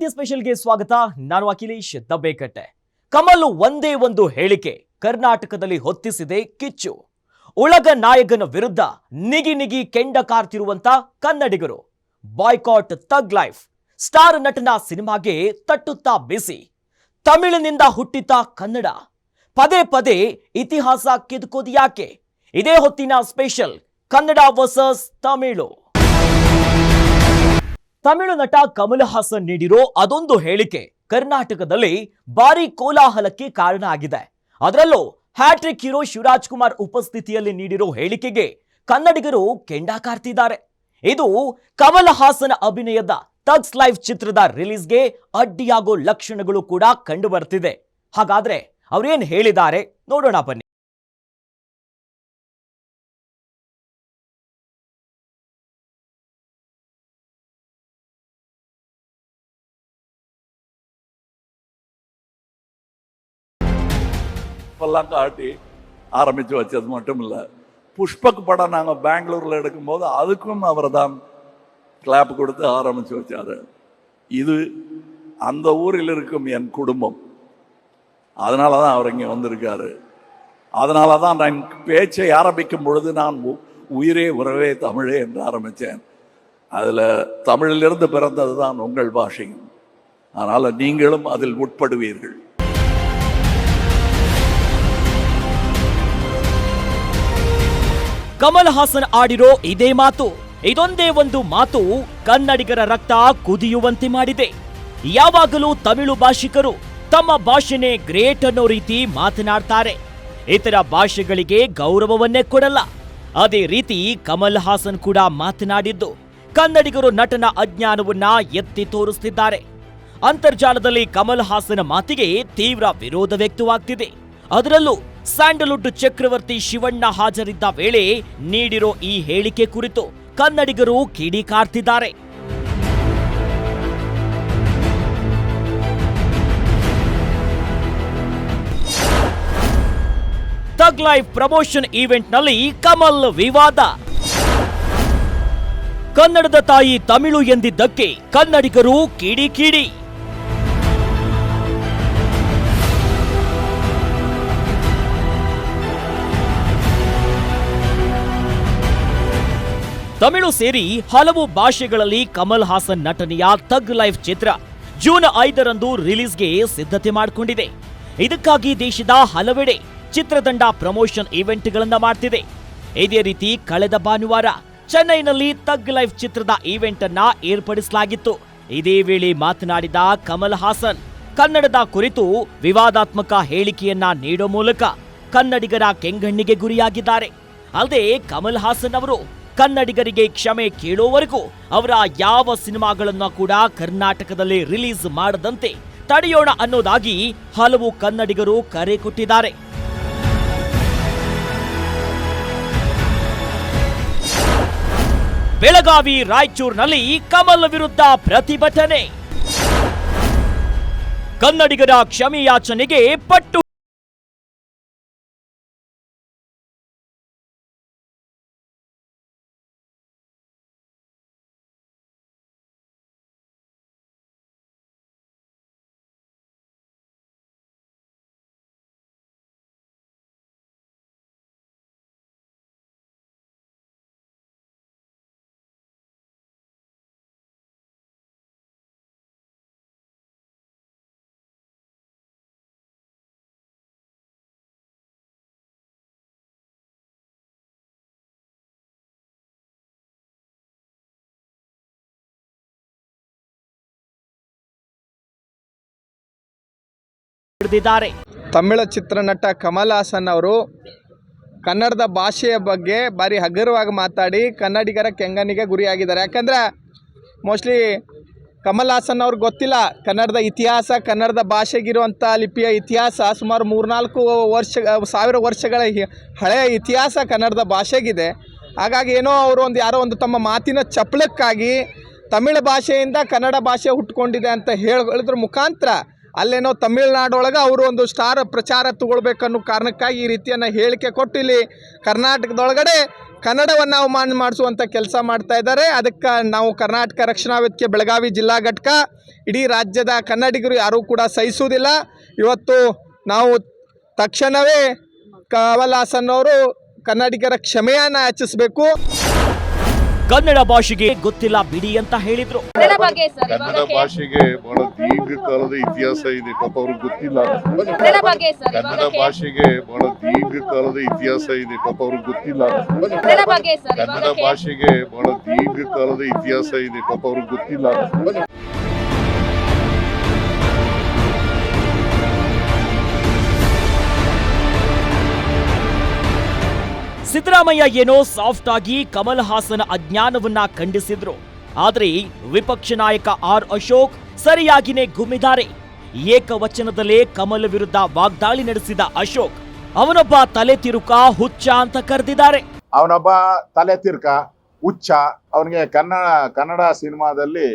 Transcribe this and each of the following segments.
Ninety ಸ್ಪೆಷಲ್ಗೆ ಸ್ವಾಗತ. ನಾನು ಅಖಿಲೇಶ್ ದಬ್ಬೇಕಟ್ಟೆ. ಕಮಲ್ ಒಂದೇ ಒಂದು ಹೇಳಿಕೆ, ಕರ್ನಾಟಕದಲ್ಲಿ ಹೊತ್ತಿಸಿದೆ ಕಿಚ್ಚು. ಉಳಗ ನಾಯಕನ ವಿರುದ್ಧ ನಿಗಿ ನಿಗಿ ಕೆಂಡ ಕಾರ್ತಿರುವಂತ ಕನ್ನಡಿಗರು. ಬಾಯ್ಕಾಟ್ ತಗ್ ಲೈಫ್, ಸ್ಟಾರ್ ನಟನ ಸಿನಿಮಾಗೆ ತಟ್ಟುತ್ತಾ ಬಿಸಿ. ತಮಿಳಿನಿಂದ ಹುಟ್ಟಿತ ಕನ್ನಡ. ಪದೇ ಪದೇ ಇತಿಹಾಸ ಕಿದುಕೋದು ಯಾಕೆ? ಇದೇ ಹೊತ್ತಿನ ಸ್ಪೆಷಲ್ ಕನ್ನಡ ವರ್ಸಸ್ ತಮಿಳು. ತಮಿಳು ನಟ ಕಮಲ್ ಹಾಸನ್ ನೀಡಿರೋ ಅದೊಂದು ಹೇಳಿಕೆ ಕರ್ನಾಟಕದಲ್ಲಿ ಭಾರಿ ಕೋಲಾಹಲಕ್ಕೆ ಕಾರಣ ಆಗಿದೆ. ಅದರಲ್ಲೂ ಹ್ಯಾಟ್ರಿಕ್ ಹೀರೋ ಶಿವರಾಜ್ ಕುಮಾರ್ ಉಪಸ್ಥಿತಿಯಲ್ಲಿ ನೀಡಿರೋ ಹೇಳಿಕೆಗೆ ಕನ್ನಡಿಗರು ಕೆಂಡ ಕಾರ್ತಿದ್ದಾರೆ. ಇದು ಕಮಲ್ ಹಾಸನ್ ಅಭಿನಯದ ತಗ್ಸ್ ಲೈಫ್ ಚಿತ್ರದ ರಿಲೀಸ್ಗೆ ಅಡ್ಡಿಯಾಗೋ ಲಕ್ಷಣಗಳು ಕೂಡ ಕಂಡು ಬರ್ತಿದೆ ಹಾಗಾದ್ರೆ ಅವ್ರೇನ್ ಹೇಳಿದ್ದಾರೆ? ನೋಡೋಣ ಬನ್ನಿ. எல்லாம் காட்டி ஆரம்பித்து வச்சது மட்டும் இல்லை புஷ்பக் படம் நாங்கள் பெங்களூரில் எடுக்கும்போது அதுக்கும் அவர் தான் கிளாப் கொடுத்து ஆரம்பித்து வச்சார். இது அந்த ஊரில் இருக்கும் என் குடும்பம். அதனால தான் அவர் இங்கே வந்திருக்காரு. அதனால தான் நான் பேச்சை ஆரம்பிக்கும் பொழுது நான் உ- உயிரே உறவே தமிழே என்று ஆரம்பித்தேன் அதில் தமிழிலிருந்து பிறந்தது தான் உங்கள் பாஷையும். அதனால் நீங்களும் அதில் உட்படுவீர்கள். ಕಮಲ್ ಹಾಸನ್ ಆಡಿರೋ ಇದೇ ಮಾತು. ಇದೊಂದೇ ಒಂದು ಮಾತು, ಕನ್ನಡಿಗರ ರಕ್ತ ಕುದಿಯುವಂತೆ ಮಾಡಿದೆ. ಯಾವಾಗಲೂ ತಮಿಳು ಭಾಷಿಕರು ತಮ್ಮ ಭಾಷೆನೇ ಗ್ರೇಟ್ ಅನ್ನೋ ರೀತಿ ಮಾತನಾಡ್ತಾರೆ. ಇತರ ಭಾಷೆಗಳಿಗೆ ಗೌರವವನ್ನೇ ಕೊಡಲ್ಲ. ಅದೇ ರೀತಿ ಕಮಲ್ ಹಾಸನ್ ಕೂಡ ಮಾತನಾಡಿದ್ದು, ಕನ್ನಡಿಗರು ನಟನ ಅಜ್ಞಾನವನ್ನ ಎತ್ತಿ ತೋರಿಸ್ತಿದ್ದಾರೆ. ಅಂತರ್ಜಾಲದಲ್ಲಿ ಕಮಲ್ ಹಾಸನ ಮಾತಿಗೆ ತೀವ್ರ ವಿರೋಧ ವ್ಯಕ್ತವಾಗ್ತಿದೆ. ಅದರಲ್ಲೂ ಸ್ಯಾಂಡಲ್ವುಡ್ ಚಕ್ರವರ್ತಿ ಶಿವಣ್ಣ ಹಾಜರಿದ್ದ ವೇಳೆ ನೀಡಿರೋ ಈ ಹೇಳಿಕೆ ಕುರಿತು ಕನ್ನಡಿಗರು ಕಿಡಿಕಾರ್ತಿದ್ದಾರೆ ತಗ್ ಲೈಫ್ ಪ್ರಮೋಷನ್ ಈವೆಂಟ್ನಲ್ಲಿ ಕಮಲ್ ವಿವಾದ. ಕನ್ನಡದ ತಾಯಿ ತಮಿಳು ಎಂದಿದ್ದಕ್ಕೆ ಕನ್ನಡಿಗರು ಕಿಡಿ ಕಿಡಿ. ತಮಿಳು ಸೇರಿ ಹಲವು ಭಾಷೆಗಳಲ್ಲಿ ಕಮಲ್ ಹಾಸನ್ ನಟನೆಯ ತಗ್ ಲೈಫ್ ಚಿತ್ರ ಜೂನ್ ಐದರಂದು ರಿಲೀಸ್ಗೆ ಸಿದ್ಧತೆ ಮಾಡಿಕೊಂಡಿದೆ. ಇದಕ್ಕಾಗಿ ದೇಶದ ಹಲವೆಡೆ ಚಿತ್ರತಂಡ ಪ್ರಮೋಷನ್ ಈವೆಂಟ್ಗಳನ್ನು ಮಾಡ್ತಿದೆ. ಇದೇ ರೀತಿ ಕಳೆದ ಭಾನುವಾರ ಚೆನ್ನೈನಲ್ಲಿ ತಗ್ ಲೈಫ್ ಚಿತ್ರದ ಈವೆಂಟ್ ಅನ್ನ ಏರ್ಪಡಿಸಲಾಗಿತ್ತು. ಇದೇ ವೇಳೆ ಮಾತನಾಡಿದ ಕಮಲ್ ಹಾಸನ್, ಕನ್ನಡದ ಕುರಿತು ವಿವಾದಾತ್ಮಕ ಹೇಳಿಕೆಯನ್ನ ನೀಡೋ ಮೂಲಕ ಕನ್ನಡಿಗರ ಕೆಂಗಣ್ಣಿಗೆ ಗುರಿಯಾಗಿದ್ದಾರೆ. ಅಲ್ಲದೆ ಕಮಲ್ ಹಾಸನ್ ಅವರು ಕನ್ನಡಿಗರಿಗೆ ಕ್ಷಮೆ ಕೇಳೋವರೆಗೂ ಅವರ ಯಾವ ಸಿನಿಮಾಗಳನ್ನ ಕೂಡ ಕರ್ನಾಟಕದಲ್ಲಿ ರಿಲೀಸ್ ಮಾಡದಂತೆ ತಡೆಯೋಣ ಅನ್ನೋದಾಗಿ ಹಲವು ಕನ್ನಡಿಗರು ಕರೆ ಕೊಟ್ಟಿದ್ದಾರೆ. ಬೆಳಗಾವಿ ರಾಯಚೂರಿನಲ್ಲಿ ಕಮಲ್ ವಿರುದ್ಧ ಪ್ರತಿಭಟನೆ. ಕನ್ನಡಿಗರ ಕ್ಷಮೆಯಾಚನೆಗೆ ಪಟ್ಟು ಹಿಡಿದಿದ್ದಾರೆ ತಮಿಳ ಚಿತ್ರನಟ ಕಮಲ್ ಹಾಸನ್ ಅವರು ಕನ್ನಡದ ಭಾಷೆಯ ಬಗ್ಗೆ ಭಾರಿ ಹಗುರವಾಗಿ ಮಾತಾಡಿ ಕನ್ನಡಿಗರ ಕೆಂಗನಿಗೆ ಗುರಿಯಾಗಿದ್ದಾರೆ. ಯಾಕಂದರೆ ಮೋಸ್ಟ್ಲಿ ಕಮಲ್ ಹಾಸನ್ ಅವ್ರಿಗೆ ಗೊತ್ತಿಲ್ಲ, ಕನ್ನಡದ ಇತಿಹಾಸ, ಕನ್ನಡದ ಭಾಷೆಗಿರುವಂಥ ಲಿಪಿಯ ಇತಿಹಾಸ ಸುಮಾರು ಮೂರ್ನಾಲ್ಕು ವರ್ಷ, ಸಾವಿರ ವರ್ಷಗಳ ಹಳೆಯ ಇತಿಹಾಸ ಕನ್ನಡದ ಭಾಷೆಗಿದೆ. ಹಾಗಾಗಿ ಏನೋ ಅವರು ಒಂದು ಯಾರೋ ಒಂದು ತಮ್ಮ ಮಾತಿನ ಚಪಲಕ್ಕಾಗಿ ತಮಿಳು ಭಾಷೆಯಿಂದ ಕನ್ನಡ ಭಾಷೆ ಹುಟ್ಕೊಂಡಿದೆ ಅಂತ ಹೇಳಿದ್ರ ಮುಖಾಂತರ ಅಲ್ಲೇನೋ ತಮಿಳ್ನಾಡೊಳಗೆ ಅವರು ಒಂದು ಸ್ಟಾರ್ ಪ್ರಚಾರ ತಗೊಳ್ಬೇಕನ್ನೋ ಕಾರಣಕ್ಕಾಗಿ ಈ ರೀತಿಯನ್ನು ಹೇಳಿಕೆ ಕೊಟ್ಟು ಇಲ್ಲಿ ಕರ್ನಾಟಕದೊಳಗಡೆ ಕನ್ನಡವನ್ನು ಅವಮಾನ ಮಾಡಿಸುವಂಥ ಕೆಲಸ ಮಾಡ್ತಾ ಇದ್ದಾರೆ. ಅದಕ್ಕೆ ನಾವು ಕರ್ನಾಟಕ ರಕ್ಷಣಾ ವೇದಿಕೆ ಬೆಳಗಾವಿ ಜಿಲ್ಲಾ ಘಟಕ, ಇಡೀ ರಾಜ್ಯದ ಕನ್ನಡಿಗರು ಯಾರೂ ಕೂಡ ಸಹಿಸುವುದಿಲ್ಲ. ಇವತ್ತು ನಾವು ತಕ್ಷಣವೇ ಕಮಲ್ ಹಾಸನ್ ಅವರು ಕನ್ನಡಿಗರ ಕ್ಷಮೆಯನ್ನು ಯಾಚಿಸಬೇಕು. ಕನ್ನಡ ಭಾಷೆಗೆ ಗೊತ್ತಿಲ್ಲ ಬಿಡಿ ಅಂತ ಹೇಳಿದ್ರು. ಕನ್ನಡ ಭಾಷೆಗೆ ಬಹಳ ದೀರ್ಘಕಾಲದ ಇತಿಹಾಸ ಇದೆ ಪಾಪ ಅವ್ರಿಗೆ ಗೊತ್ತಿಲ್ಲ. ಕನ್ನಡ ಭಾಷೆಗೆ ಬಹಳ ದೀರ್ಘಕಾಲದ ಇತಿಹಾಸ ಇದೆ ಪಾಪ ಅವ್ರಿಗೆ ಗೊತ್ತಿಲ್ಲ. ಕನ್ನಡ ಭಾಷೆಗೆ ಬಹಳ ದೀರ್ಘಕಾಲದ ಇತಿಹಾಸ ಇದೆ ಪಾಪ ಅವ್ರಿಗೆ ಗೊತ್ತಿಲ್ಲ. ಸಿದ್ದರಾಮಯ್ಯ ಏನೋ ಸಾಫ್ಟ್ ಆಗಿ ಕಮಲ್ ಹಾಸನ್ ಅಜ್ಞಾನವನ್ನ ಖಂಡಿಸಿದ್ರು. ಆದ್ರೆ ವಿಪಕ್ಷ ನಾಯಕ ಆರ್ ಅಶೋಕ್ ಸರಿಯಾಗಿನೇ ಗುಮ್ಮಿದ್ದಾರೆ ಏಕವಚನದಲ್ಲೇ ಕಮಲ್ ವಿರುದ್ಧ ವಾಗ್ದಾಳಿ ನಡೆಸಿದ ಅಶೋಕ್, ಅವನೊಬ್ಬ ತಲೆ ತಿರುಕ ಹುಚ್ಚ ಅಂತ ಕರೆದಿದ್ದಾರೆ. ಅವನೊಬ್ಬ ತಲೆ ತಿರುಕ ಹುಚ್ಚ, ಅವನಿಗೆ ಕನ್ನಡ ಕನ್ನಡ ಸಿನಿಮಾದಲ್ಲಿ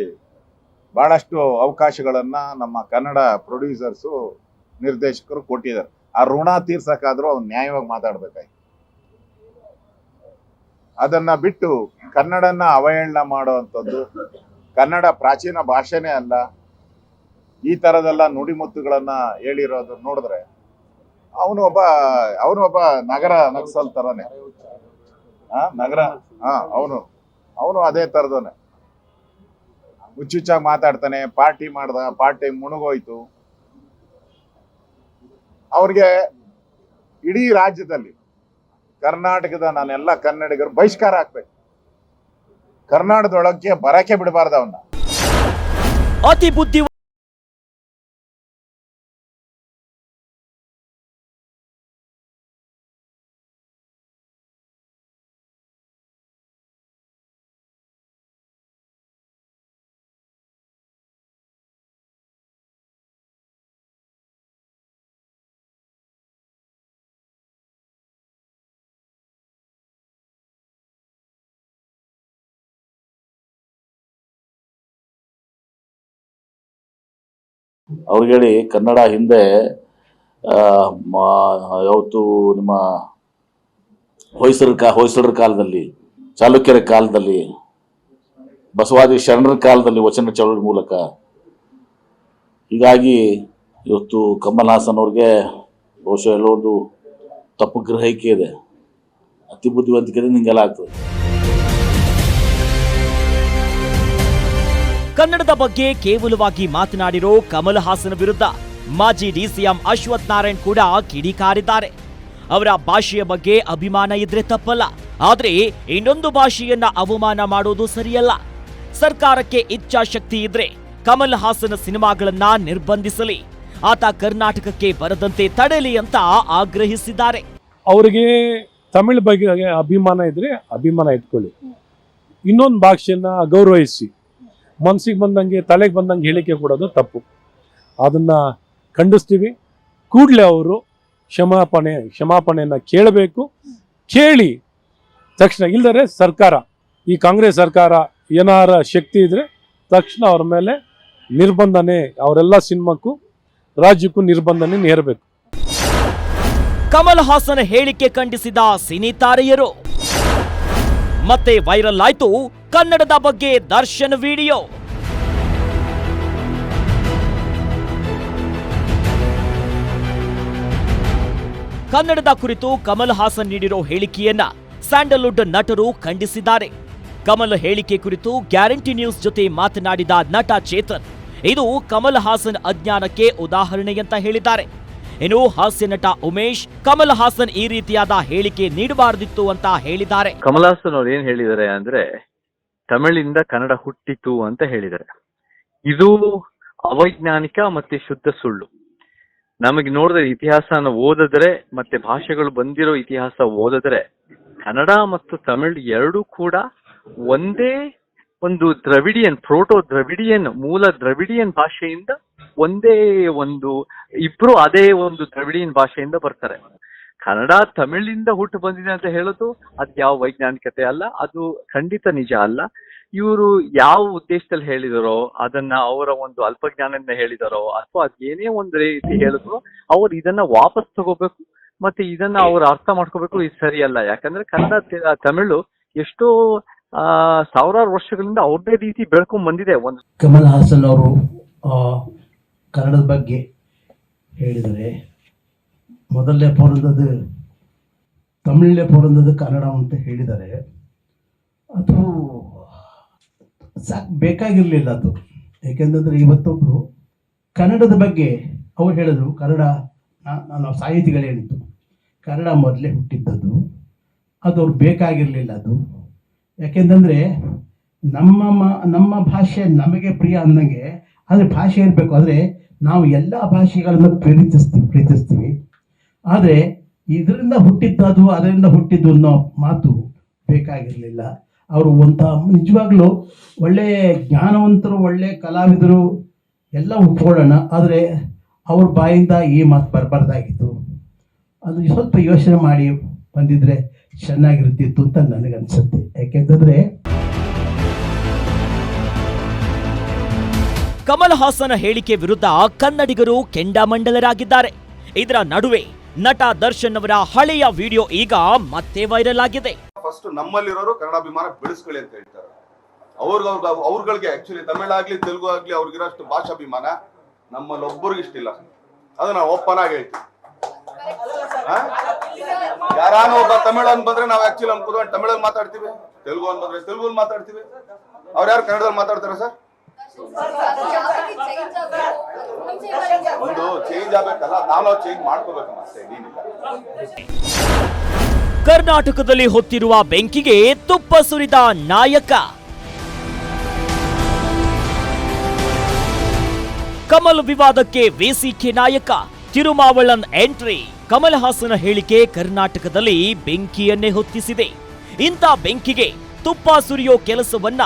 ಬಹಳಷ್ಟು ಅವಕಾಶಗಳನ್ನ ನಮ್ಮ ಕನ್ನಡ ಪ್ರೊಡ್ಯೂಸರ್ಸು ನಿರ್ದೇಶಕರು ಕೊಟ್ಟಿದ್ದಾರೆ. ಆ ಋಣ ತೀರ್ಸಕ್ಕಾದ್ರೂ ಅವ್ನು ನ್ಯಾಯವಾಗಿ ಮಾತಾಡ್ಬೇಕಾಯ್ತು. ಅದನ್ನ ಬಿಟ್ಟು ಕನ್ನಡನ ಅವಹೇಳನ ಮಾಡುವಂಥದ್ದು ಕನ್ನಡ ಪ್ರಾಚೀನ ಭಾಷೆನೇ ಅಲ್ಲ, ಈ ತರದೆಲ್ಲ ನುಡಿಮುತ್ತುಗಳನ್ನ ಹೇಳಿರೋದು ನೋಡಿದ್ರೆ ಅವನು ಒಬ್ಬ ಅವನು ಒಬ್ಬ ನಗರ ನಕ್ಸಲ್ ತರನೇ. ಆ, ನಗರ ಹಾ ಅವನು ಅವನು ಅದೇ ತರದನೆ ಹುಚ್ಚುಚ್ಚಾಗಿ ಮಾತಾಡ್ತಾನೆ, ಪಾರ್ಟಿ ಮಾಡ್ದ, ಪಾರ್ಟಿ ಮುಣುಗೋಯ್ತು. ಅವ್ರಿಗೆ ಇಡೀ ರಾಜ್ಯದಲ್ಲಿ ಕರ್ನಾಟಕದ ನಾನೆಲ್ಲ ಕನ್ನಡಿಗರು ಬಹಿಷ್ಕಾರ ಹಾಕ್ಬೇಕು ಕರ್ನಾಟಕದೊಳಕ್ಕೆ ಬರಕ್ಕೆ ಬಿಡಬಾರ್ದು ಅವನ್ನ ಅತಿ ಬುದ್ಧಿ ಅವ್ರಿಗೆ ಹೇಳಿ ಕನ್ನಡ ಹಿಂದೆ ಯಾವತ್ತು ನಿಮ್ಮ ಹೊಯ್ಸಳರ ಕಾ, ಹೊಯ್ಸಳರ ಕಾಲದಲ್ಲಿ, ಚಾಲುಕ್ಯರ ಕಾಲದಲ್ಲಿ, ಬಸವಾದಿ ಶರಣರ ಕಾಲದಲ್ಲಿ ವಚನ ಚಳುವಳಿ ಮೂಲಕ ಹೀಗಾಗಿ ಇವತ್ತು ಕಮಲ್ ಹಾಸನ್ ಅವ್ರಿಗೆ ಬಹುಶಃ ಎಲ್ಲೋ ತಪ್ಪು ಗ್ರಹಿಕೆ ಇದೆ. ಅತಿ ಬುದ್ಧಿವಂತಿಕೆ ಹಿಂಗೆಲ್ಲ ಆಗ್ತದೆ. ಕನ್ನಡದ ಬಗ್ಗೆ ಕೇವಲವಾಗಿ ಮಾತನಾಡಿರೋ ಕಮಲ್ ಹಾಸನ್ ವಿರುದ್ಧ ಮಾಜಿ ಡಿಸಿಎಂ ಅಶ್ವಥ್ ನಾರಾಯಣ್ ಕೂಡ ಕಿಡಿಕಾರಿದ್ದಾರೆ. ಅವರ ಭಾಷೆಯ ಬಗ್ಗೆ ಅಭಿಮಾನ ಇದ್ರೆ ತಪ್ಪಲ್ಲ. ಆದ್ರೆ ಇನ್ನೊಂದು ಭಾಷೆಯನ್ನ ಅವಮಾನ ಮಾಡೋದು ಸರಿಯಲ್ಲ. ಸರ್ಕಾರಕ್ಕೆ ಇಚ್ಛಾಶಕ್ತಿ ಇದ್ರೆ ಕಮಲ್ ಹಾಸನ್ ಸಿನಿಮಾಗಳನ್ನ ನಿರ್ಬಂಧಿಸಲಿ. ಆತ ಕರ್ನಾಟಕಕ್ಕೆ ಬರದಂತೆ ತಡೆಯಲಿ ಅಂತ ಆಗ್ರಹಿಸಿದ್ದಾರೆ. ಅವರಿಗೆ ತಮಿಳ್ ಬಗ್ಗೆ ಅಭಿಮಾನ ಇದ್ರೆ ಅಭಿಮಾನ ಇಟ್ಕೊಳ್ಳಿ ಇನ್ನೊಂದು ಭಾಷೆಯನ್ನ ಗೌರವಿಸಿ. ಮನ್ಸಿಗೆ ಬಂದಂಗೆ, ತಲೆಗೆ ಬಂದಂಗೆ ಹೇಳಿಕೆ ಕೊಡೋದು ತಪ್ಪು. ಅದನ್ನು ಖಂಡಿಸ್ತೀವಿ. ಕೂಡಲೇ ಅವರು ಕ್ಷಮಾಪಣೆ, ಕ್ಷಮಾಪಣೆಯನ್ನು ಕೇಳಬೇಕು. ಕೇಳಿ ತಕ್ಷಣ ಇಲ್ಲದರೆ ಸರ್ಕಾರ, ಈ ಕಾಂಗ್ರೆಸ್ ಸರ್ಕಾರ ಏನಾರ ಶಕ್ತಿ ಇದ್ರೆ ತಕ್ಷಣ ಅವ್ರ ಮೇಲೆ ನಿರ್ಬಂಧನೆ, ಅವರೆಲ್ಲ ಸಿನಿಮಾಕ್ಕೂ ರಾಜ್ಯಕ್ಕೂ ನಿರ್ಬಂಧನೆ ನೇರಬೇಕು ಕಮಲ್ ಹಾಸನ್ ಹೇಳಿಕೆ ಖಂಡಿಸಿದ ಸಿನಿ ತಾರೆಯರು. ಮತ್ತೆ ವೈರಲ್ ಆಯ್ತು. ಕನ್ನಡದ ಬಗ್ಗೆ ದರ್ಶನ್ ವಿಡಿಯೋ. ಕನ್ನಡದ ಕುರಿತು ಕಮಲ್ ಹಾಸನ್ ನೀಡಿರೋ ಹೇಳಿಕೆಯನ್ನ ಸ್ಯಾಂಡಲ್ವುಡ್ ನಟರು ಖಂಡಿಸಿದ್ದಾರೆ. ಕಮಲ್ ಹೇಳಿಕೆ ಕುರಿತು ಗ್ಯಾರಂಟಿ ನ್ಯೂಸ್ ಜೊತೆ ಮಾತನಾಡಿದ ನಟ ಚೇತನ್, ಇದು ಕಮಲ್ ಹಾಸನ್ ಅಜ್ಞಾನಕ್ಕೆ ಉದಾಹರಣೆ ಅಂತ ಹೇಳಿದ್ದಾರೆ. ಇನ್ನು ಹಾಸ್ಯ ನಟ ಉಮೇಶ್, ಕಮಲ್ ಹಾಸನ್ ಈ ರೀತಿಯಾದ ಹೇಳಿಕೆ ನೀಡಬಾರದಿತ್ತು ಅಂತ ಹೇಳಿದ್ದಾರೆ. ಕಮಲಾಸನ್ ಅವ್ರು ಏನ್ ಹೇಳಿದ್ದಾರೆ ಅಂದ್ರೆ ತಮಿಳಿಂದ ಕನ್ನಡ ಹುಟ್ಟಿತು ಅಂತ ಹೇಳಿದ್ದಾರೆ. ಇದು ಅವೈಜ್ಞಾನಿಕ ಮತ್ತೆ ಶುದ್ಧ ಸುಳ್ಳು. ನಮಗೆ ನೋಡಿದ್ರೆ ಇತಿಹಾಸನ ಓದಿದ್ರೆ ಮತ್ತೆ ಭಾಷೆಗಳು ಬಂದಿರೋ ಇತಿಹಾಸ ಓದಿದ್ರೆ ಕನ್ನಡ ಮತ್ತು ತಮಿಳ್ ಎರಡೂ ಕೂಡ ಒಂದೇ ಒಂದು ದ್ರವಿಡಿಯನ್, ಪ್ರೋಟೋ ದ್ರವಿಡಿಯನ್, ಮೂಲ ದ್ರವಿಡಿಯನ್ ಭಾಷೆಯಿಂದ ಒಂದೇ ಒಂದು ಇಬ್ರು ಅದೇ ಒಂದು ದ್ರವಿಡಿಯನ್ ಭಾಷೆಯಿಂದ ಬರ್ತಾರೆ. ಕನ್ನಡ, ತಮಿಳಿಂದ ಹುಟ್ಟು ಬಂದಿದೆ ಅಂತ ಹೇಳೋದು ಅದು ಯಾವ ವೈಜ್ಞಾನಿಕತೆ ಅಲ್ಲ, ಅದು ಖಂಡಿತ ನಿಜ ಅಲ್ಲ. ಇವರು ಯಾವ ಉದ್ದೇಶದಲ್ಲಿ ಹೇಳಿದರೋ, ಅದನ್ನ ಅವರ ಒಂದು ಅಲ್ಪಜ್ಞಾನದಿಂದ ಹೇಳಿದಾರೋ, ಅಥವಾ ಅದೇನೇ ಒಂದು ರೀತಿ ಹೇಳಿದ್ರು, ಅವ್ರು ಇದನ್ನ ವಾಪಸ್ ತಗೋಬೇಕು, ಮತ್ತೆ ಇದನ್ನ ಅವ್ರು ಅರ್ಥ ಮಾಡ್ಕೋಬೇಕು, ಇದು ಸರಿಯಲ್ಲ ಯಾಕಂದ್ರೆ ಕನ್ನಡ ತಮಿಳು ಎಷ್ಟೋ, ಆ, ಸಾವಿರಾರು ವರ್ಷಗಳಿಂದ ಅವ್ರದೇ ರೀತಿ ಬೆಳ್ಕೊಂಡ್ ಬಂದಿದೆ. ಒಂದು ಕಮಲ್ ಹಾಸನ್ ಅವರು ಕನ್ನಡದ ಬಗ್ಗೆ ಹೇಳಿದರೆ ಮೊದಲನೇ ಪೌರಂದದ್ದು ತಮಿಳನೇ ಪೌರಂದದ್ದು ಕನ್ನಡ ಅಂತ ಹೇಳಿದ್ದಾರೆ ಅದು ಸಾಕು ಬೇಕಾಗಿರಲಿಲ್ಲ ಅದು. ಏಕೆಂತಂದರೆ ಇವತ್ತೊಬ್ಬರು ಕನ್ನಡದ ಬಗ್ಗೆ ಅವ್ರು ಹೇಳಿದ್ರು, ಕನ್ನಡ ನಾನು ಸಾಹಿತಿಗಳು ಹೇಳಿದ್ದು ಕನ್ನಡ ಮೊದಲೇ ಹುಟ್ಟಿದ್ದದ್ದು, ಅದು ಅವ್ರು ಬೇಕಾಗಿರಲಿಲ್ಲ ಅದು. ಯಾಕೆಂತಂದರೆ ನಮ್ಮ ನಮ್ಮ ಭಾಷೆ ನಮಗೆ ಪ್ರಿಯ ಅಂದಂಗೆ, ಆದರೆ ಭಾಷೆ ಇರಬೇಕು. ಆದರೆ ನಾವು ಎಲ್ಲ ಭಾಷೆಗಳನ್ನು ಪ್ರೀತಿಸ್ತೀವಿ ಪ್ರೀತಿಸ್ತೀವಿ. ಆದರೆ ಇದರಿಂದ ಹುಟ್ಟಿದ್ದು ಅದರಿಂದ ಹುಟ್ಟಿದ್ದು ಅನ್ನೋ ಮಾತು ಬೇಕಾಗಿರಲಿಲ್ಲ. ಅವರು ಒಂಥ ನಿಜವಾಗ್ಲೂ ಒಳ್ಳೆಯ ಜ್ಞಾನವಂತರು ಒಳ್ಳೆಯ ಕಲಾವಿದರು ಎಲ್ಲ ಒಪ್ಕೊಳ್ಳೋಣ ಆದರೆ ಅವ್ರ ಬಾಯಿಂದ ಈ ಮಾತು ಬರಬಾರ್ದಾಗಿತ್ತು. ಅದು ಸ್ವಲ್ಪ ಯೋಚನೆ ಮಾಡಿ ಬಂದಿದ್ರೆ ಚೆನ್ನಾಗಿರ್ತಿತ್ತು ಅಂತ ನನಗನ್ಸುತ್ತೆ. ಯಾಕೆಂತಂದರೆ ಕಮಲ್ ಹಾಸನ್ ಹೇಳಿಕೆ ವಿರುದ್ಧ ಕನ್ನಡಿಗರು ಕೆಂಡಾಮಂಡಲರಾಗಿದ್ದಾರೆ. ಇದರ ನಡುವೆ ನಟ ದರ್ಶನ್ ಅವರ ಹಳೆಯ ವಿಡಿಯೋ ಈಗ ಮತ್ತೆ ವೈರಲ್ ಆಗಿದೆ. ಫಸ್ಟ್ ನಮ್ಮಲ್ಲಿರೋರು ಕನ್ನಡಾಭಿಮಾನ ಬೆಳೆಸ್ಕೊಳ್ಳಿ ಅಂತ ಹೇಳ್ತಾರೆ. ಅವ್ರಿಗೆ ಅವ್ರ ಅವ್ರಗಳಿಗೆ ಆಕ್ಚುಲಿ ತಮಿಳಾಗ್ಲಿ ತೆಲುಗು ಆಗ್ಲಿ ಅವ್ರಿಗಿರೋಷ್ಟು ಭಾಷಾಭಿಮಾನ ನಮ್ಮಲ್ಲಿ ಒಬ್ಬರಿಗೆ ಇಷ್ಟಿಲ್ಲ ಅದು ನಾವು ಓಪನ್ ಆಗಿ ಹೇಳ್ತೀವಿ. ಒಬ್ಬ ತಮಿಳನ್ ಬಂದ್ರೆ ನಾವು ಆಕ್ಚುಲಿ ಅನ್ಕೋದ್ರೆ ತಮಿಳಲ್ಲಿ ಮಾತಾಡ್ತೀವಿ, ತೆಲುಗು ಅನ್ ಬಂದ್ರೆ ತೆಲುಗು ಮಾತಾಡ್ತೀವಿ. ಅವ್ರು ಯಾರು ಕನ್ನಡದಲ್ಲಿ ಮಾತಾಡ್ತಾರೆ ಸರ್? ಒಂದು ಚೇಂಜ್ ಆಗ್ಬೇಕಲ್ಲ ನಾವು ಚೇಂಜ್ ಮಾಡ್ಕೋಬೇಕು ಏನಿಲ್ಲ ಕರ್ನಾಟಕದಲ್ಲಿ ಹೊತ್ತಿರುವ ಬೆಂಕಿಗೆ ತುಪ್ಪ ಸುರಿದ ನಾಯಕ. ಕಮಲ್ ವಿವಾದಕ್ಕೆ ವೇಸಿಕೆ ನಾಯಕ, ತಿರುಮಾವಳನ್ ಎಂಟ್ರಿ. ಕಮಲ್ ಹಾಸನ ಹೇಳಿಕೆ ಕರ್ನಾಟಕದಲ್ಲಿ ಬೆಂಕಿಯನ್ನೇ ಹೊತ್ತಿಸಿದೆ. ಇಂಥ ಬೆಂಕಿಗೆ ತುಪ್ಪ ಸುರಿಯೋ ಕೆಲಸವನ್ನ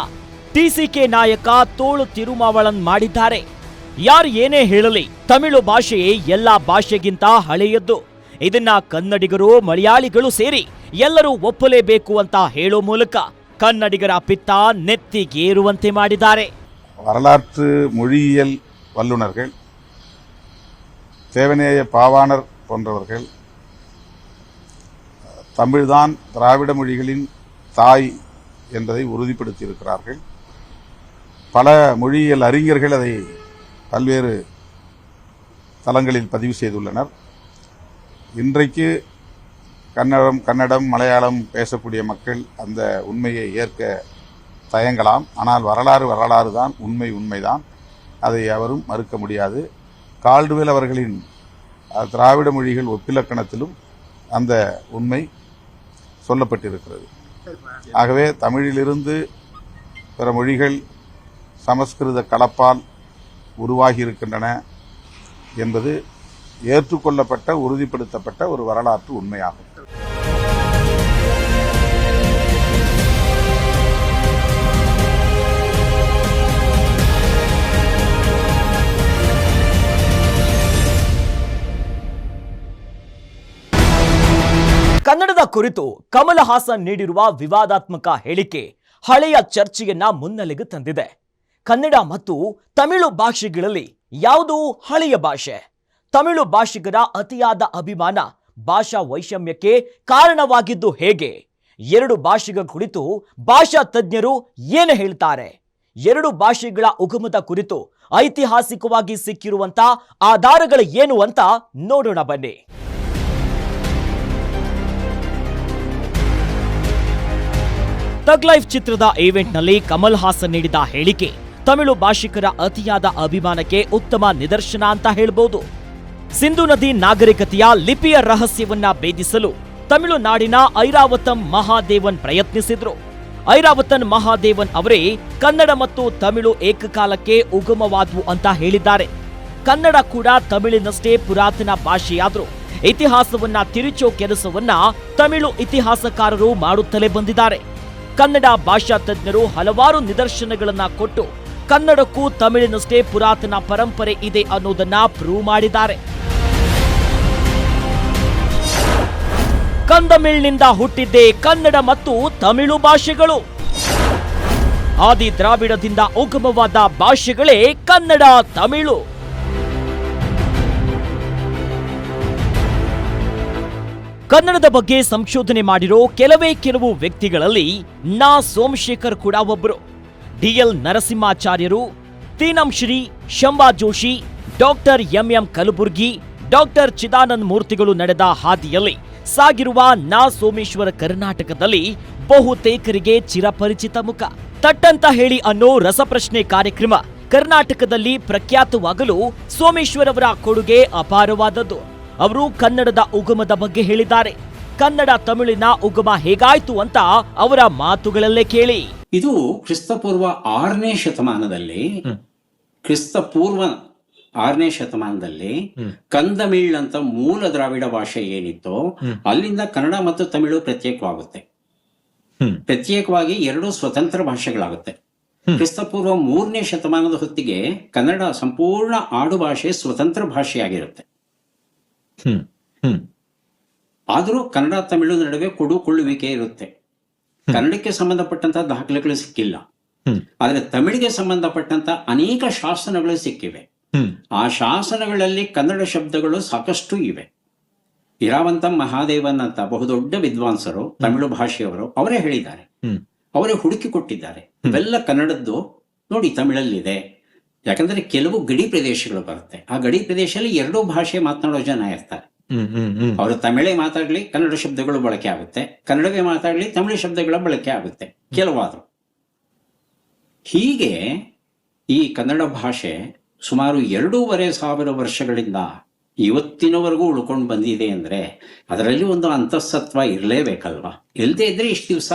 ಟಿಸಿಕೆ ನಾಯಕ ತೋಳು ತಿರುಮಾವಳನ್ ಮಾಡಿದ್ದಾರೆ ಯಾರು ಏನೇ ಹೇಳಲಿ ತಮಿಳು ಭಾಷೆಯೇ ಎಲ್ಲಾ ಭಾಷೆಗಿಂತ ಹಳೆಯದ್ದು ಇದನ್ನ ಕನ್ನಡಿಗರು ಮಲಯಾಳಿಗಳು ಸೇರಿ ಎಲ್ಲರೂ ಒಪ್ಪಲೇಬೇಕು ಅಂತ ಹೇಳೋ ಮೂಲಕ ಕನ್ನಡಿಗರ ಪಿತ್ತ ನೆತ್ತಿಗೇರುವಂತೆ ಮಾಡಿದ್ದಾರೆ வரலாற்று மொழியியல் வல்லுநர்கள் தேவநேய பாவாணர் போன்றவர்கள் தமிழ்தான் திராவிட மொழிகளின் தாய் என்பதை உறுதிப்படுத்தியிருக்கிறார்கள் பல மொழியியல் அறிஞர்கள் அதை பல்வேறு தளங்களில் பதிவு செய்துள்ளனர். இன்றைக்கு கன்னடம் கன்னடம் மலையாளம் பேசக்கூடிய மக்கள் அந்த உண்மையை ஏற்க தயங்கலாம். ஆனால் வரலாறு வரலாறு தான் உண்மை உண்மைதான். அதை எவரும் மறுக்க முடியாது. கால்டுவேல் அவர்களின் திராவிட மொழிகள் ஒப்பிலக்கணத்திலும் அந்த உண்மை சொல்லப்பட்டிருக்கிறது. ஆகவே தமிழிலிருந்து பிற மொழிகள் சமஸ்கிருத கலப்பால் உருவாகி இருக்கின்றன என்பது ஏற்றுக்கொள்ளப்பட்ட உறுதிப்படுத்தப்பட்ட ஒரு வரலாற்று உண்மையாகும் ಕನ್ನಡದ ಕುರಿತು ಕಮಲ್ ಹಾಸನ್ ನೀಡಿರುವ ವಿವಾದಾತ್ಮಕ ಹೇಳಿಕೆ ಹಳೆಯ ಚರ್ಚೆಯನ್ನ ಮುನ್ನೆಲೆಗೆ ತಂದಿದೆ ಕನ್ನಡ ಮತ್ತು ತಮಿಳು ಭಾಷೆಗಳಲ್ಲಿ ಯಾವುದು ಹಳೆಯ ಭಾಷೆ? ತಮಿಳು ಭಾಷಿಗರ ಅತಿಯಾದ ಅಭಿಮಾನ ಭಾಷಾ ವೈಷಮ್ಯಕ್ಕೆ ಕಾರಣವಾಗಿದ್ದು ಹೇಗೆ? ಎರಡು ಭಾಷೆಗಳ ಕುರಿತು ಭಾಷಾ ತಜ್ಞರು ಏನು ಹೇಳ್ತಾರೆ? ಎರಡು ಭಾಷೆಗಳ ಉಗಮದ ಕುರಿತು ಐತಿಹಾಸಿಕವಾಗಿ ಸಿಕ್ಕಿರುವಂತ ಆಧಾರಗಳು ಏನು ಅಂತ ನೋಡೋಣ ಬನ್ನಿ. ತಗ್ ಲೈಫ್ ಚಿತ್ರದ ಈವೆಂಟ್ನಲ್ಲಿ ಕಮಲ್ ಹಾಸನ್ ನೀಡಿದ ಹೇಳಿಕೆ ತಮಿಳು ಭಾಷಿಕರ ಅತಿಯಾದ ಅಭಿಮಾನಕ್ಕೆ ಉತ್ತಮ ನಿದರ್ಶನ ಅಂತ ಹೇಳ್ಬೋದು. ಸಿಂಧು ನದಿ ನಾಗರಿಕತೆಯ ಲಿಪಿಯ ರಹಸ್ಯವನ್ನ ಭೇದಿಸಲು ತಮಿಳುನಾಡಿನ ಐರಾವತಂ ಮಹಾದೇವನ್ ಪ್ರಯತ್ನಿಸಿದ್ರು. ಐರಾವತನ್ ಮಹಾದೇವನ್ ಅವರೇ ಕನ್ನಡ ಮತ್ತು ತಮಿಳು ಏಕಕಾಲಕ್ಕೆ ಉಗಮವಾದವು ಅಂತ ಹೇಳಿದ್ದಾರೆ. ಕನ್ನಡ ಕೂಡ ತಮಿಳಿನಷ್ಟೇ ಪುರಾತನ ಭಾಷೆಯಾದರೂ. ಇತಿಹಾಸವನ್ನ ತಿರುಚೋ ಕೆಲಸವನ್ನ ತಮಿಳು ಇತಿಹಾಸಕಾರರು ಮಾಡುತ್ತಲೇ ಬಂದಿದ್ದಾರೆ. ಕನ್ನಡ ಭಾಷಾ ತಜ್ಞರು ಹಲವಾರು ನಿದರ್ಶನಗಳನ್ನ ಕೊಟ್ಟು ಕನ್ನಡಕ್ಕೂ ತಮಿಳಿನಷ್ಟೇ ಪುರಾತನ ಪರಂಪರೆ ಇದೆ ಅನ್ನೋದನ್ನ ಪ್ರೂವ್ ಮಾಡಿದ್ದಾರೆ. ಕಂದಮಿಳ್ನಿಂದ ಹುಟ್ಟಿದ್ದೇ ಕನ್ನಡ ಮತ್ತು ತಮಿಳು ಭಾಷೆಗಳು. ಆದಿ ದ್ರಾವಿಡದಿಂದ ಉಗಮವಾದ ಭಾಷೆಗಳೇ ಕನ್ನಡ, ತಮಿಳು. ಕನ್ನಡದ ಬಗ್ಗೆ ಸಂಶೋಧನೆ ಮಾಡಿರೋ ಕೆಲವೇ ಕೆಲವು ವ್ಯಕ್ತಿಗಳಲ್ಲಿ ನಾ ಸೋಮಶೇಖರ್ ಕೂಡ ಒಬ್ಬರು ಡಿಎಲ್ ನರಸಿಂಹಾಚಾರ್ಯರು Shri Shamba Joshi, doctor MM Kalaburgi, doctor Chidananda ಮೂರ್ತಿಗಳು ನಡೆದ ಹಾದಿಯಲ್ಲಿ ಸಾಗಿರುವ ನಾ ಸೋಮೇಶ್ವರ ಕರ್ನಾಟಕದಲ್ಲಿ ಬಹುತೇಕರಿಗೆ ಚಿರಪರಿಚಿತ ಮುಖ. ತಟ್ಟಂತ ಹೇಳಿ ಅನ್ನೋ ರಸಪ್ರಶ್ನೆ ಕಾರ್ಯಕ್ರಮ ಕರ್ನಾಟಕದಲ್ಲಿ ಪ್ರಖ್ಯಾತವಾಗಲು ಸೋಮೇಶ್ವರವರ ಕೊಡುಗೆ ಅಪಾರವಾದದ್ದು. ಅವರು ಕನ್ನಡದ ಉಗಮದ ಬಗ್ಗೆ ಹೇಳಿದ್ದಾರೆ. ಕನ್ನಡ ತಮಿಳಿನ ಉಗಮ ಹೇಗಾಯ್ತು ಅಂತ ಅವರ ಮಾತುಗಳಲ್ಲೇ ಕೇಳಿ. ಇದು ಕ್ರಿಸ್ತಪೂರ್ವ ಆರನೇ ಶತಮಾನದಲ್ಲಿ ಕ್ರಿಸ್ತಪೂರ್ವ ಆರನೇ ಶತಮಾನದಲ್ಲಿ ಕಂದಮಿಳ್ ಅಂತ ಮೂಲ ದ್ರಾವಿಡ ಭಾಷೆ ಏನಿತ್ತೋ ಅಲ್ಲಿಂದ ಕನ್ನಡ ಮತ್ತು ತಮಿಳು ಪ್ರತ್ಯೇಕವಾಗುತ್ತೆ. ಪ್ರತ್ಯೇಕವಾಗಿ ಎರಡು ಸ್ವತಂತ್ರ ಭಾಷೆಗಳಾಗುತ್ತೆ. ಕ್ರಿಸ್ತಪೂರ್ವ ಮೂರನೇ ಶತಮಾನದ ಹೊತ್ತಿಗೆ ಕನ್ನಡ ಸಂಪೂರ್ಣ ಆಡು ಭಾಷೆ ಸ್ವತಂತ್ರ ಭಾಷೆಯಾಗಿರುತ್ತೆ. ಆದರೂ ಕನ್ನಡ ತಮಿಳು ನಡುವೆ ಕೊಡುಕೊಳ್ಳುವಿಕೆ ಇರುತ್ತೆ. ಕನ್ನಡಕ್ಕೆ ಸಂಬಂಧಪಟ್ಟಂತ ದಾಖಲೆಗಳು ಸಿಕ್ಕಿಲ್ಲ. ಆದ್ರೆ ತಮಿಳಿಗೆ ಸಂಬಂಧಪಟ್ಟಂತ ಅನೇಕ ಶಾಸನಗಳು ಸಿಕ್ಕಿವೆ. ಆ ಶಾಸನಗಳಲ್ಲಿ ಕನ್ನಡ ಶಬ್ದಗಳು ಸಾಕಷ್ಟು ಇವೆ. ಇರಾವಂತ ಮಹಾದೇವನ್ ಅಂತ ಬಹುದೊಡ್ಡ ವಿದ್ವಾಂಸರು ತಮಿಳು ಭಾಷೆಯವರು ಅವರೇ ಹೇಳಿದ್ದಾರೆ. ಅವರೇ ಹುಡುಕಿ ಕೊಟ್ಟಿದ್ದಾರೆ. ಇವೆಲ್ಲ ಕನ್ನಡದ್ದು. ನೋಡಿ ತಮಿಳಲ್ಲಿದೆ. ಯಾಕಂದ್ರೆ ಕೆಲವು ಗಡಿ ಪ್ರದೇಶಗಳು ಬರುತ್ತೆ. ಆ ಗಡಿ ಪ್ರದೇಶದಲ್ಲಿ ಎರಡೂ ಭಾಷೆ ಮಾತನಾಡೋ ಜನ ಇರ್ತಾರೆ. ಅವರು ತಮಿಳೇ ಮಾತಾಡ್ಲಿ, ಕನ್ನಡ ಶಬ್ದಗಳು ಬಳಕೆ ಆಗುತ್ತೆ. ಕನ್ನಡವೇ ಮಾತಾಡ್ಲಿ, ತಮಿಳು ಶಬ್ದಗಳ ಬಳಕೆ ಆಗುತ್ತೆ. ಕೆಲವಾದ್ರು. ಹೀಗೆ ಈ ಕನ್ನಡ ಭಾಷೆ ಸುಮಾರು ಎರಡೂವರೆ ಸಾವಿರ ವರ್ಷಗಳಿಂದ ಇವತ್ತಿನವರೆಗೂ ಉಳ್ಕೊಂಡು ಬಂದಿದೆ ಅಂದ್ರೆ ಅದರಲ್ಲಿ ಒಂದು ಅಂತಸ್ತತ್ವ ಇರಲೇಬೇಕಲ್ವಾ? ಇಲ್ಲದೆ ಇದ್ರೆ ಇಷ್ಟು ದಿವಸ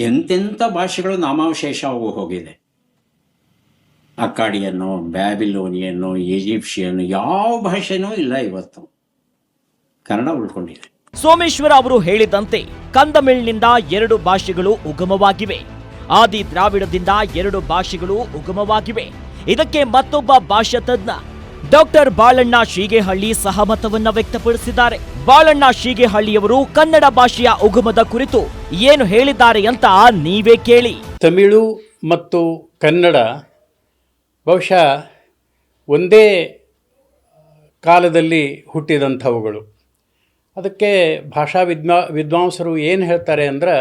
ಎಂತೆಂಥ ಭಾಷೆಗಳು ನಾಮಾವಶೇಷ ಹೋಗಿದೆ. ಅಕ್ಕಾಡಿಯನ್ನು, ಬ್ಯಾಬಿಲೋನಿಯನ್ನು, ಈಜಿಪ್ಷಿಯನ್ನು, ಯಾವ ಭಾಷೆನೂ ಇಲ್ಲ ಇವತ್ತು. ಕನ್ನಡ ಉಳ್ಕೊಂಡಿದೆ. ಸೋಮೇಶ್ವರ ಅವರು ಹೇಳಿದಂತೆ ಕಂದಮಿಳ್ನಿಂದ ಎರಡು ಭಾಷೆಗಳು ಉಗಮವಾಗಿವೆ. ಆದಿ ದ್ರಾವಿಡದಿಂದ ಎರಡು ಭಾಷೆಗಳು ಉಗಮವಾಗಿವೆ. ಇದಕ್ಕೆ ಮತ್ತೊಬ್ಬ ಭಾಷಾ ತಜ್ಞ ಡಾಕ್ಟರ್ ಬಾಳಣ್ಣ ಶೀಗೆಹಳ್ಳಿ ಸಹಮತವನ್ನ ವ್ಯಕ್ತಪಡಿಸಿದ್ದಾರೆ. ಬಾಳಣ್ಣ ಶೀಗೆಹಳ್ಳಿಯವರು ಕನ್ನಡ ಭಾಷೆಯ ಉಗಮದ ಕುರಿತು ಏನು ಹೇಳಿದ್ದಾರೆ ಅಂತ ನೀವೇ ಕೇಳಿ. ತಮಿಳು ಮತ್ತು ಕನ್ನಡ ಬಹುಶಃ ಒಂದೇ ಕಾಲದಲ್ಲಿ ಹುಟ್ಟಿದಂಥವುಗಳು. ಅದಕ್ಕೆ ಭಾಷಾ ವಿದ್ವಾ, ವಿದ್ವಾಂಸರು ಏನು ಹೇಳ್ತಾರೆ ಅಂದ್ರೆ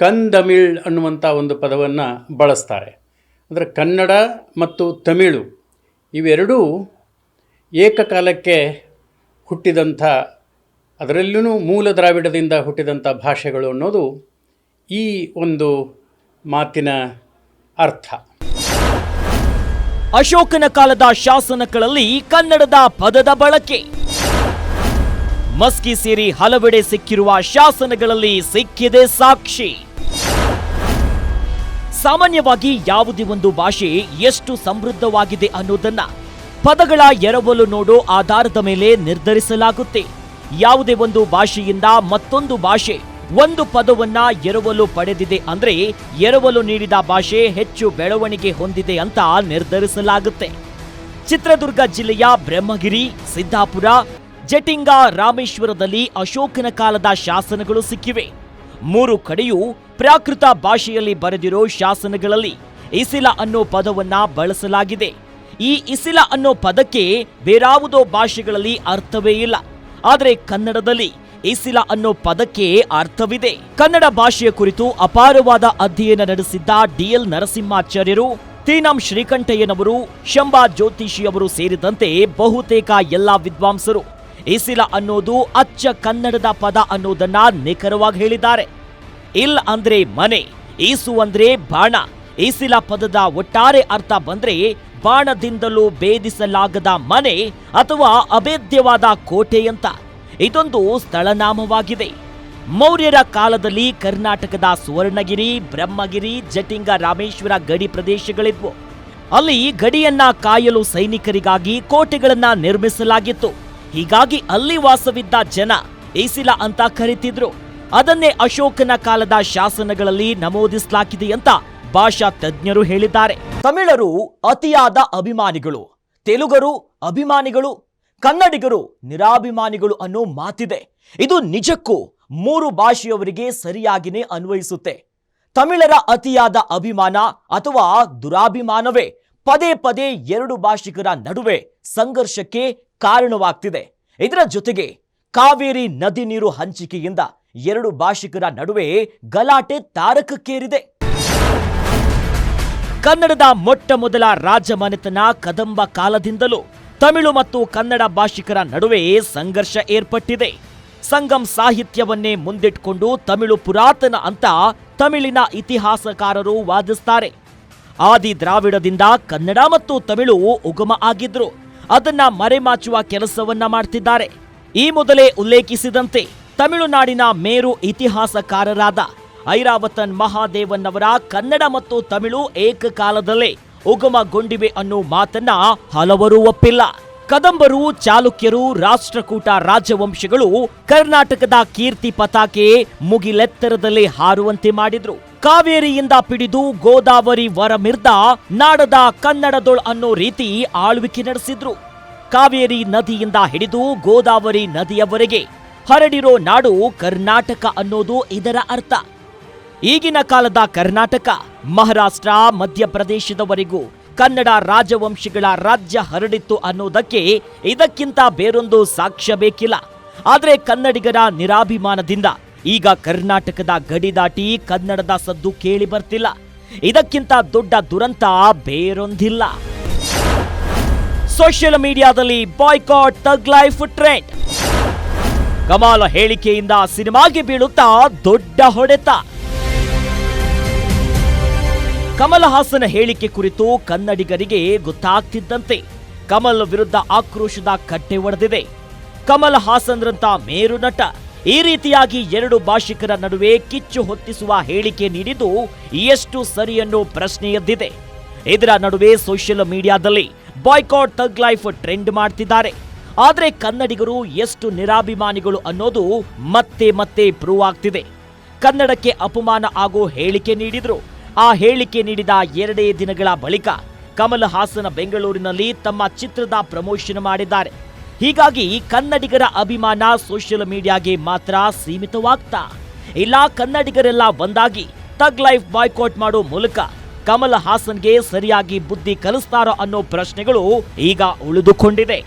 ಕಂದಮಿಳ್ ಅನ್ನುವಂಥ ಒಂದು ಪದವನ್ನು ಬಳಸ್ತಾರೆ. ಅಂದರೆ ಕನ್ನಡ ಮತ್ತು ತಮಿಳು ಇವೆರಡೂ ಏಕಕಾಲಕ್ಕೆ ಹುಟ್ಟಿದಂಥ ಅದರಲ್ಲೂ ಮೂಲ ದ್ರಾವಿಡದಿಂದ ಹುಟ್ಟಿದಂಥ ಭಾಷೆಗಳು ಅನ್ನೋದು ಈ ಒಂದು ಮಾತಿನ ಅರ್ಥ. ಅಶೋಕನ ಕಾಲದ ಶಾಸನಗಳಲ್ಲಿ ಕನ್ನಡದ ಪದದ ಬಳಕೆ. ಮಸ್ಕಿ ಸೇರಿ ಹಲವೆಡೆ ಸಿಕ್ಕಿರುವ ಶಾಸನಗಳಲ್ಲಿ ಸಿಕ್ಕಿದೆ ಸಾಕ್ಷಿ. ಸಾಮಾನ್ಯವಾಗಿ ಯಾವುದೇ ಒಂದು ಭಾಷೆ ಎಷ್ಟು ಸಮೃದ್ಧವಾಗಿದೆ ಅನ್ನೋದನ್ನ ಪದಗಳ ಎರವಲು ನೋಡೋ ಆಧಾರದ ಮೇಲೆ ನಿರ್ಧರಿಸಲಾಗುತ್ತೆ. ಯಾವುದೇ ಒಂದು ಭಾಷೆಯಿಂದ ಮತ್ತೊಂದು ಭಾಷೆ ಒಂದು ಪದವನ್ನ ಎರವಲು ಪಡೆದಿದೆ ಅಂದ್ರೆ ಎರವಲು ನೀಡಿದ ಭಾಷೆ ಹೆಚ್ಚು ಬೆಳವಣಿಗೆ ಹೊಂದಿದೆ ಅಂತ ನಿರ್ಧರಿಸಲಾಗುತ್ತೆ. ಚಿತ್ರದುರ್ಗ ಜಿಲ್ಲೆಯ ಬ್ರಹ್ಮಗಿರಿ, ಸಿದ್ದಾಪುರ ಜಟಿಂಗ ರಾಮೇಶ್ವರದಲ್ಲಿ ಅಶೋಕನ ಕಾಲದ ಶಾಸನಗಳು ಸಿಕ್ಕಿವೆ. ಮೂರು ಕಡೆಯೂ ಪ್ರಾಕೃತ ಭಾಷೆಯಲ್ಲಿ ಬರೆದಿರೋ ಶಾಸನಗಳಲ್ಲಿ ಇಸಿಲ ಅನ್ನೋ ಪದವನ್ನ ಬಳಸಲಾಗಿದೆ. ಈ ಇಸಿಲ ಅನ್ನೋ ಪದಕ್ಕೆ ಬೇರಾವುದೋ ಭಾಷೆಗಳಲ್ಲಿ ಅರ್ಥವೇ ಇಲ್ಲ. ಆದರೆ ಕನ್ನಡದಲ್ಲಿ ಇಸಿಲ ಅನ್ನೋ ಪದಕ್ಕೆ ಅರ್ಥವಿದೆ. ಕನ್ನಡ ಭಾಷೆಯ ಕುರಿತು ಅಪಾರವಾದ ಅಧ್ಯಯನ ನಡೆಸಿದ್ದ ಡಿಎಲ್ ನರಸಿಂಹಾಚಾರ್ಯರು, ತೀನಂ ಶ್ರೀಕಂಠಯ್ಯನವರು ಶಂಬಾ ಜ್ಯೋತಿಷಿಯವರು ಸೇರಿದಂತೆ ಬಹುತೇಕ ಎಲ್ಲಾ ವಿದ್ವಾಂಸರು. ಇಸಿಲ ಅನ್ನೋದು ಅಚ್ಚ ಕನ್ನಡದ ಪದ ಅನ್ನೋದನ್ನ ನಿಖರವಾಗಿ ಹೇಳಿದ್ದಾರೆ. ಇಲ್ ಅಂದ್ರೆ ಮನೆ, ಈಸು ಅಂದ್ರೆ ಬಾಣ ಈಸಿಲ ಪದದ ಒಟ್ಟಾರೆ ಅರ್ಥ ಬಂದ್ರೆ ಬಾಣದಿಂದಲೂ ಭೇದಿಸಲಾಗದ ಮನೆ ಅಥವಾ ಅಭೇದ್ಯವಾದ ಕೋಟೆ ಅಂತ. ಇದೊಂದು ಸ್ಥಳನಾಮವಾಗಿದೆ. ಮೌರ್ಯರ ಕಾಲದಲ್ಲಿ ಕರ್ನಾಟಕದ ಸುವರ್ಣಗಿರಿ, ಬ್ರಹ್ಮಗಿರಿ, ಜಟಿಂಗ ರಾಮೇಶ್ವರ ಗಡಿ ಪ್ರದೇಶಗಳಿದ್ವು. ಅಲ್ಲಿ ಗಡಿಯನ್ನ ಕಾಯಲು ಸೈನಿಕರಿಗಾಗಿ ಕೋಟೆಗಳನ್ನ ನಿರ್ಮಿಸಲಾಗಿತ್ತು. ಹೀಗಾಗಿ ಅಲ್ಲಿ ವಾಸವಿದ್ದ ಜನ ಏಸಿಲ ಅಂತ ಕರೀತಿದ್ರು. ಅದನ್ನೇ ಅಶೋಕನ ಕಾಲದ ಶಾಸನಗಳಲ್ಲಿ ನಮೂದಿಸಲಾಗಿದೆ ಅಂತ ಭಾಷಾ ತಜ್ಞರು ಹೇಳಿದ್ದಾರೆ. ತಮಿಳರು ಅತಿಯಾದ ಅಭಿಮಾನಿಗಳು, ತೆಲುಗರು ಅಭಿಮಾನಿಗಳು, ಕನ್ನಡಿಗರು ನಿರಾಭಿಮಾನಿಗಳು ಅನ್ನೋ ಮಾತಿದೆ. ಇದು ನಿಜಕ್ಕೂ ಮೂರು ಭಾಷೆಯವರಿಗೆ ಸರಿಯಾಗಿನೇ ಅನ್ವಯಿಸುತ್ತೆ. ತಮಿಳರ ಅತಿಯಾದ ಅಭಿಮಾನ ಅಥವಾ ದುರಾಭಿಮಾನವೇ ಪದೇ ಪದೇ ಎರಡು ಭಾಷಿಕರ ನಡುವೆ ಸಂಘರ್ಷಕ್ಕೆ ಕಾರಣವಾಗ್ತಿದೆ. ಇದರ ಜೊತೆಗೆ ಕಾವೇರಿ ನದಿ ನೀರು ಹಂಚಿಕೆಯಿಂದ ಎರಡು ಭಾಷಿಕರ ನಡುವೆ ಗಲಾಟೆ ತಾರಕಕ್ಕೇರಿದೆ. ಕನ್ನಡದ ಮೊಟ್ಟ ಮೊದಲ ರಾಜಮನೆತನ ಕದಂಬ ಕಾಲದಿಂದಲೂ ತಮಿಳು ಮತ್ತು ಕನ್ನಡ ಭಾಷಿಕರ ನಡುವೆ ಸಂಘರ್ಷ ಏರ್ಪಟ್ಟಿದೆ. ಸಂಗಮ್ ಸಾಹಿತ್ಯವನ್ನೇ ಮುಂದಿಟ್ಕೊಂಡು ತಮಿಳು ಪುರಾತನ ಅಂತ ತಮಿಳಿನ ಇತಿಹಾಸಕಾರರು ವಾದಿಸ್ತಾರೆ. ಆದಿ ದ್ರಾವಿಡದಿಂದ ಕನ್ನಡ ಮತ್ತು ತಮಿಳು ಉಗಮ ಆಗಿದ್ರು. ಅದನ್ನ ಮರೆಮಾಚುವ ಕೆಲಸವನ್ನ ಮಾಡ್ತಿದ್ದಾರೆ. ಈ ಮೊದಲೇ ಉಲ್ಲೇಖಿಸಿದಂತೆ ತಮಿಳುನಾಡಿನ ಮೇರು ಇತಿಹಾಸಕಾರರಾದ ಐರಾವತನ್ ಮಹಾದೇವನ್ ಅವರ ಕನ್ನಡ ಮತ್ತು ತಮಿಳು ಏಕಕಾಲದಲ್ಲೇ ಉಗಮಗೊಂಡಿವೆ ಅನ್ನೋ ಮಾತನ್ನ ಹಲವರು ಒಪ್ಪಿಲ್ಲ. ಕದಂಬರು, ಚಾಲುಕ್ಯರು, ರಾಷ್ಟ್ರಕೂಟ ರಾಜವಂಶಗಳು ಕರ್ನಾಟಕದ ಕೀರ್ತಿ ಪತಾಕೆ ಮುಗಿಲೆತ್ತರದಲ್ಲಿ ಹಾರುವಂತೆ ಮಾಡಿದ್ರು. ಕಾವೇರಿಯಿಂದ ಪಿಡಿದು ಗೋದಾವರಿ ವರಮಿರ್ದ ನಾಡದ ಕನ್ನಡದೊಳ್ ಅನ್ನೋ ರೀತಿ ಆಳ್ವಿಕೆ ನಡೆಸಿದ್ರು. ಕಾವೇರಿ ನದಿಯಿಂದ ಹಿಡಿದು ಗೋದಾವರಿ ನದಿಯವರೆಗೆ ಹರಡಿರೋ ನಾಡು ಕರ್ನಾಟಕ ಅನ್ನೋದು ಇದರ ಅರ್ಥ. ಈಗಿನ ಕಾಲದ ಕರ್ನಾಟಕ, ಮಹಾರಾಷ್ಟ್ರ, ಮಧ್ಯಪ್ರದೇಶದವರೆಗೂ ಕನ್ನಡ ರಾಜವಂಶಿಗಳ ರಾಜ್ಯ ಹರಡಿತ್ತು ಅನ್ನೋದಕ್ಕೆ ಇದಕ್ಕಿಂತ ಬೇರೊಂದು ಸಾಕ್ಷ್ಯ ಬೇಕಿಲ್ಲ. ಆದರೆ ಕನ್ನಡಿಗರ ನಿರಾಭಿಮಾನದಿಂದ ಈಗ ಕರ್ನಾಟಕದ ಗಡಿ ದಾಟಿ ಕನ್ನಡದ ಸದ್ದು ಕೇಳಿ ಬರ್ತಿಲ್ಲ. ಇದಕ್ಕಿಂತ ದೊಡ್ಡ ದುರಂತ ಬೇರೊಂದಿಲ್ಲ. ಸೋಷಿಯಲ್ ಮೀಡಿಯಾದಲ್ಲಿ ಬಾಯ್ಕಾಟ್ ತಗ್ ಲೈಫ್ ಟ್ರೆಂಡ್. ಕಮಾಲ ಹೇಳಿಕೆಯಿಂದ ಸಿನಿಮಾಗೆ ಬೀಳುತ್ತಾ ದೊಡ್ಡ ಹೊಡೆತ. ಕಮಲ ಹಾಸನ ಹೇಳಿಕೆ ಕುರಿತು ಕನ್ನಡಿಗರಿಗೆ ಗೊತ್ತಾಗ್ತಿದ್ದಂತೆ ಕಮಲ್ ವಿರುದ್ಧ ಆಕ್ರೋಶದ ಕಟ್ಟೆ ಒಡೆದಿದೆ. ಕಮಲ್ ಹಾಸನ್ರಂತ ಮೇರು ನಟ ಈ ರೀತಿಯಾಗಿ ಎರಡು ಭಾಷಿಕರ ನಡುವೆ ಕಿಚ್ಚು ಹೊತ್ತಿಸುವ ಹೇಳಿಕೆ ನೀಡಿದ್ದು ಎಷ್ಟು ಸರಿ ಅನ್ನೋ ಪ್ರಶ್ನೆ ಎದ್ದಿದೆ ಇದರ ನಡುವೆ ಸೋಷಿಯಲ್ ಮೀಡಿಯಾದಲ್ಲಿ ಬಾಯ್ಕಾಟ್ ತಗ್ ಲೈಫ್ ಟ್ರೆಂಡ್ ಮಾಡ್ತಿದ್ದಾರೆ. ಆದರೆ ಕನ್ನಡಿಗರು ಎಷ್ಟು ನಿರಾಭಿಮಾನಿಗಳು ಅನ್ನೋದು ಮತ್ತೆ ಮತ್ತೆ ಪ್ರೂವ್ ಆಗ್ತಿದೆ. ಕನ್ನಡಕ್ಕೆ ಅಪಮಾನ ಆಗೋ ಹೇಳಿಕೆ ನೀಡಿದ್ರು. ಆ ಹೇಳಿಕೆ ನೀಡಿದ ಎರಡೇ ದಿನಗಳ ಬಳಿಕ ಕಮಲ್ ಹಾಸನ ಬೆಂಗಳೂರಿನಲ್ಲಿ ತಮ್ಮ ಚಿತ್ರದ ಪ್ರಮೋಷನ್ ಮಾಡಿದ್ದಾರೆ. ಹೀಗಾಗಿ ಕನ್ನಡಿಗರ ಅಭಿಮಾನ ಸೋಷಿಯಲ್ ಮೀಡಿಯಾಗೆ ಮಾತ್ರ ಸೀಮಿತವಾಗ್ತಾ. ಇಲ್ಲ, ಕನ್ನಡಿಗರೆಲ್ಲ ಒಂದಾಗಿ ತಗ್ ಲೈಫ್ ಬಾಯ್ಕಾಟ್ ಮಾಡೋ ಮೂಲಕ ಕಮಲ್ ಹಾಸನ್ಗೆ ಸರಿಯಾಗಿ ಬುದ್ಧಿ ಕಲಿಸ್ತಾರೋ ಅನ್ನೋ ಪ್ರಶ್ನೆಗಳು ಈಗ ಉಳಿದುಕೊಂಡಿದೆ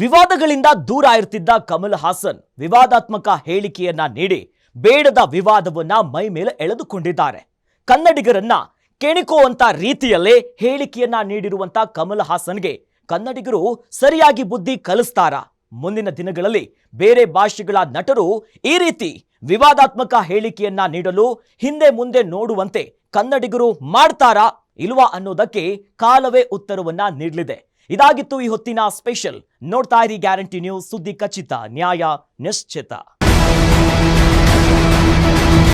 ವಿವಾದಗಳಿಂದ ದೂರ ಇರ್ತಿದ್ದ ಕಮಲ್ ಹಾಸನ್ ವಿವಾದಾತ್ಮಕ ಹೇಳಿಕೆಯನ್ನ ನೀಡಿ ಬೇಡದ ವಿವಾದವನ್ನ ಮೈ ಮೇಲೆ ಎಳೆದುಕೊಂಡಿದ್ದಾರೆ. ಕನ್ನಡಿಗರನ್ನ ಕೆಣಿಕುವಂತ ರೀತಿಯಲ್ಲೇ ಹೇಳಿಕೆಯನ್ನ ನೀಡಿರುವಂತ ಕಮಲ್ ಹಾಸನ್ಗೆ ಕನ್ನಡಿಗರು ಸರಿಯಾಗಿ ಬುದ್ಧಿ ಕಲಿಸ್ತಾರ? ಮುಂದಿನ ದಿನಗಳಲ್ಲಿ ಬೇರೆ ಭಾಷೆಗಳ ನಟರು ಈ ರೀತಿ ವಿವಾದಾತ್ಮಕ ಹೇಳಿಕೆಯನ್ನ ನೀಡಲು ಹಿಂದೆ ಮುಂದೆ ನೋಡುವಂತೆ ಕನ್ನಡಿಗರು ಮಾಡ್ತಾರಾ ಇಲ್ವಾ ಅನ್ನೋದಕ್ಕೆ ಕಾಲವೇ ಉತ್ತರವನ್ನ ನೀಡಲಿದೆ. ಇದಾಗಿತ್ತು ಈ ಹೊತ್ತಿನ ಸ್ಪೆಷಲ್. ನೋಡ್ತಾ ಇರಿ ಗ್ಯಾರಂಟಿ ನ್ಯೂಸ್ ಸುದ್ದಿ ಖಚಿತ. ನ್ಯಾಯ ನಿಶ್ಚಿತ.